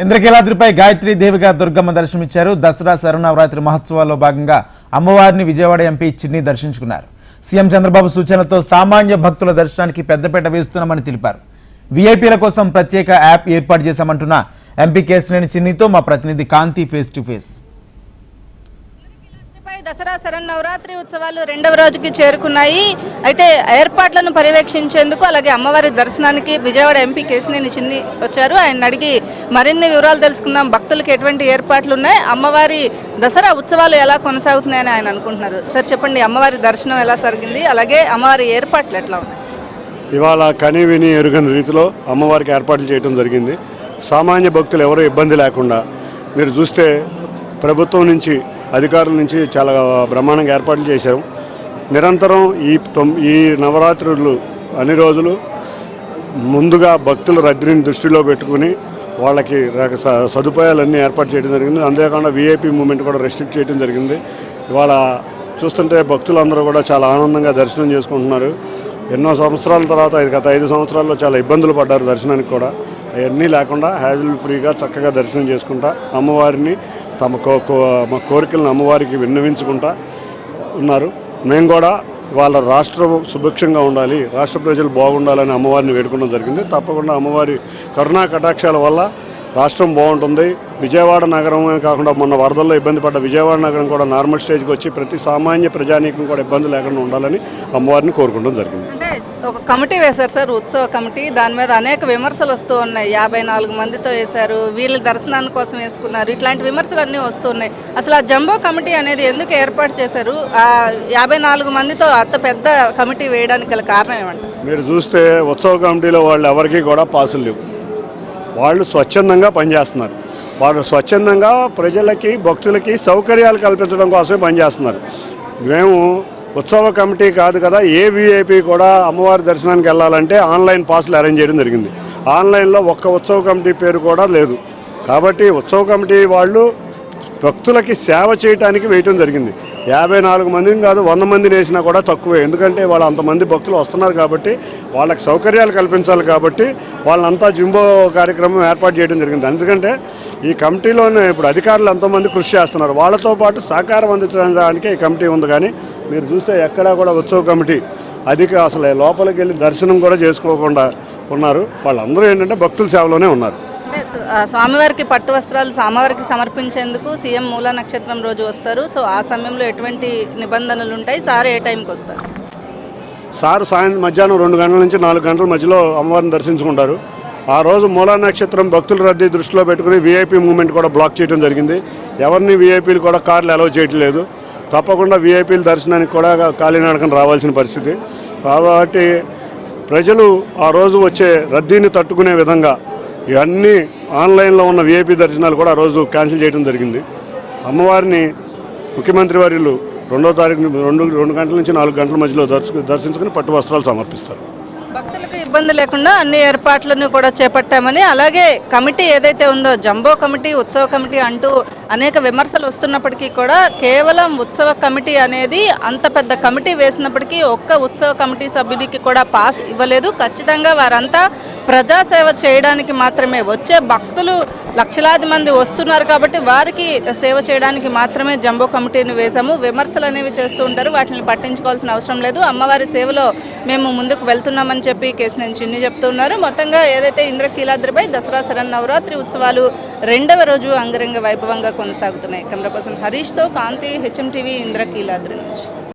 ఇంద్రకీలాద్రిపై గాయత్రి దేవిగా దుర్గమ్మ దర్శనమిచ్చారు. దసరా శరణవరాత్రి మహోత్సవాల్లో భాగంగా అమ్మవారిని విజయవాడ ఎంపీ చిన్ని దర్శించుకున్నారు. సీఎం చంద్రబాబు సూచనలతో సామాన్య భక్తుల దర్శనానికి పెద్దపీట వేస్తున్నామని తెలిపారు. వీఐపీల కోసం ప్రత్యేక యాప్ ఏర్పాటు చేశామంటున్న ఎంపీ కేసినేని చిన్నితో మా ప్రతినిధి Kanthi face to face. Dasara Sharannavaratri ఉత్సవాలు రెండవ రోజుకి చేరుకున్నాయి. అయితే ఏర్పాట్లను పర్యవేక్షించేందుకు అలాగే అమ్మవారి దర్శనానికి విజయవాడ ఎంపీ కేసినేని చిన్ని వచ్చారు. ఆయన అడిగి మరిన్ని వివరాలు తెలుసుకుందాం. భక్తులకు ఎటువంటి ఏర్పాట్లు ఉన్నాయి? అమ్మవారి దసరా ఉత్సవాలు ఎలా కొనసాగుతున్నాయని ఆయన అనుకుంటున్నారు. సార్ చెప్పండి అమ్మవారి దర్శనం ఎలా జరిగింది అలాగే అమ్మవారి ఏర్పాట్లు ఎట్లా ఉన్నాయి? ఇవాళ కని విని ఎరుగని రీతిలో అమ్మవారికి ఏర్పాట్లు చేయడం జరిగింది. సామాన్య భక్తులు ఎవరూ ఇబ్బంది లేకుండా మీరు చూస్తే ప్రభుత్వం నుంచి అధికారుల నుంచి చాలా బ్రహ్మాండంగా ఏర్పాట్లు చేశారు. నిరంతరం ఈ ఈ నవరాత్రులు అన్ని రోజులు ముందుగా భక్తుల రద్దీని దృష్టిలో పెట్టుకుని వాళ్ళకి రక స- సదుపాయాలన్నీ ఏర్పాటు చేయడం జరిగింది. అంతేకాకుండా వీఐపీ మూమెంట్ కూడా రెస్ట్రిక్ట్ చేయడం జరిగింది. ఇవాళ చూస్తుంటే భక్తులందరూ కూడా చాలా ఆనందంగా దర్శనం చేసుకుంటున్నారు. ఎన్నో సంవత్సరాల తర్వాత ఇది గత ఐదు సంవత్సరాల్లో చాలా ఇబ్బందులు పడ్డారు దర్శనానికి కూడా. అవన్నీ లేకుండా హ్యాజిల్ ఫ్రీగా చక్కగా దర్శనం చేసుకుంటా అమ్మవారిని తమ కో కో- మా కోరికలను అమ్మవారికి విన్నవించుకుంటా ఉన్నారు. మేము కూడా వాళ్ళ రాష్ట్రం సుభిక్షంగా ఉండాలి రాష్ట్ర ప్రజలు బాగుండాలని అమ్మవారిని వేడుకోవడం జరిగింది. తప్పకుండా అమ్మవారి కరుణా కటాక్షాల వల్ల రాష్ట్రం బాగుంటుంది. విజయవాడ నగరమే కాకుండా మొన్న వరదల్లో ఇబ్బంది పడ్డ విజయవాడ నగరం కూడా నార్మల్ స్టేజ్కి వచ్చి ప్రతి సామాన్య ప్రజానీకం కూడా ఇబ్బంది లేకుండా ఉండాలని అమ్మవారిని కోరుకోవడం జరిగింది. అంటే ఒక కమిటీ వేశారు సార్ ఉత్సవ కమిటీ. దాని మీద అనేక విమర్శలు వస్తూ ఉన్నాయి. యాభై నాలుగు మందితో వేశారు వీళ్ళ దర్శనాన్ని కోసం వేసుకున్నారు. ఇట్లాంటి విమర్శలు అన్నీ వస్తున్నాయి అసలు ఆ జంబో కమిటీ అనేది ఎందుకు ఏర్పాటు చేశారు? ఆ యాభై నాలుగు మందితో అంత పెద్ద కమిటీ వేయడానికి గల కారణం ఏమంటారు? మీరు చూస్తే ఉత్సవ కమిటీలో వాళ్ళు ఎవరికీ కూడా పాసులు లేవు. వాళ్ళు స్వచ్ఛందంగా పనిచేస్తున్నారు. వాళ్ళు స్వచ్ఛందంగా ప్రజలకి భక్తులకి సౌకర్యాలు కల్పించడం కోసమే పనిచేస్తున్నారు. మేము ఉత్సవ కమిటీ కాదు కదా ఏ వీఐపీ కూడా అమ్మవారి దర్శనానికి వెళ్ళాలంటే ఆన్లైన్ పాసులు అరేంజ్ చేయడం జరిగింది. ఆన్లైన్లో ఒక్క ఉత్సవ కమిటీ పేరు కూడా లేదు. కాబట్టి ఉత్సవ కమిటీ వాళ్ళు భక్తులకి సేవ చేయడానికి వేయటం జరిగింది. యాభై నాలుగు మందిని కాదు వంద మందిని వేసినా కూడా తక్కువే. ఎందుకంటే వాళ్ళు అంతమంది భక్తులు వస్తున్నారు కాబట్టి వాళ్ళకి సౌకర్యాలు కల్పించాలి కాబట్టి వాళ్ళంతా జింబో కార్యక్రమం ఏర్పాటు చేయడం జరిగింది. ఎందుకంటే ఈ కమిటీలోనే ఇప్పుడు అధికారులు ఎంతోమంది కృషి చేస్తున్నారు. వాళ్ళతో పాటు సహకారం అందించడానికి ఈ కమిటీ ఉంది. కానీ మీరు చూస్తే ఎక్కడా కూడా ఉత్సవ కమిటీ అధిక అసలు లోపలికి వెళ్ళి దర్శనం కూడా చేసుకోకుండా ఉన్నారు. వాళ్ళందరూ ఏంటంటే భక్తుల సేవలోనే ఉన్నారు. అంటే స్వామివారికి పట్టు వస్త్రాలు స్వామివారికి సమర్పించేందుకు సీఎం మూల నక్షత్రం రోజు వస్తారు. సో ఆ సమయంలో ఎటువంటి నిబంధనలు ఉంటాయి? సార్ ఏ టైంకి వస్తారు? సార్ సాయం మధ్యాహ్నం రెండు గంటల నుంచి నాలుగు గంటల మధ్యలో అమ్మవారిని దర్శించుకుంటారు. ఆ రోజు మూలా నక్షత్రం భక్తుల రద్దీ దృష్టిలో పెట్టుకుని వీఐపీ మూమెంట్ కూడా బ్లాక్ చేయడం జరిగింది. ఎవరిని వీఐపీలు కూడా కార్లు అలౌ చేయట్లేదు. తప్పకుండా వీఐపీల దర్శనానికి కూడా కాలినడకన రావాల్సిన పరిస్థితి. కాబట్టి ప్రజలు ఆ రోజు వచ్చే రద్దీని తట్టుకునే విధంగా ఇవన్నీ ఆన్లైన్లో ఉన్న వీఐపీ దర్శనాలు కూడా ఆ రోజు క్యాన్సిల్ చేయడం జరిగింది. అమ్మవారిని ముఖ్యమంత్రి వర్యులు రెండో తారీఖు రెండు రెండు గంటల నుంచి నాలుగు గంటల మధ్యలో దర్శకు దర్శించుకుని పట్టు వస్త్రాలు సమర్పిస్తారు. భక్తులకు ఇబ్బంది లేకుండా అన్ని ఏర్పాట్లను కూడా చేపట్టామని అలాగే కమిటీ ఏదైతే ఉందో జంబో కమిటీ ఉత్సవ కమిటీ అంటూ అనేక విమర్శలు వస్తున్నప్పటికీ కూడా కేవలం ఉత్సవ కమిటీ అనేది అంత పెద్ద కమిటీ వేసినప్పటికీ ఒక్క ఉత్సవ కమిటీ సభ్యునికి కూడా పాస్ ఇవ్వలేదు. ఖచ్చితంగా వారంతా ప్రజాసేవ చేయడానికి మాత్రమే వచ్చే భక్తులు లక్షలాది మంది వస్తున్నారు కాబట్టి వారికి సేవ చేయడానికి మాత్రమే జంబో కమిటీని వేశాము. విమర్శలు అనేవి చేస్తూ ఉంటారు. వాటిని పట్టించుకోవాల్సిన అవసరం లేదు. అమ్మవారి సేవలో మేము ముందుకు వెళ్తున్నామని చెప్పి కేసు నేను చిన్ని చెప్తున్నారు మొత్తంగా ఏదైతే ఇంద్రకీలాద్రిపై దసరా శరన్నవరాత్రి ఉత్సవాలు రెండవ రోజు అంగరంగ వైభవంగా కొనసాగుతున్నాయి. కెమెరా పర్సన్ హరీష్తో కాంతి హెచ్ఎం టీవీ ఇంద్రకీలాద్రి నుంచి.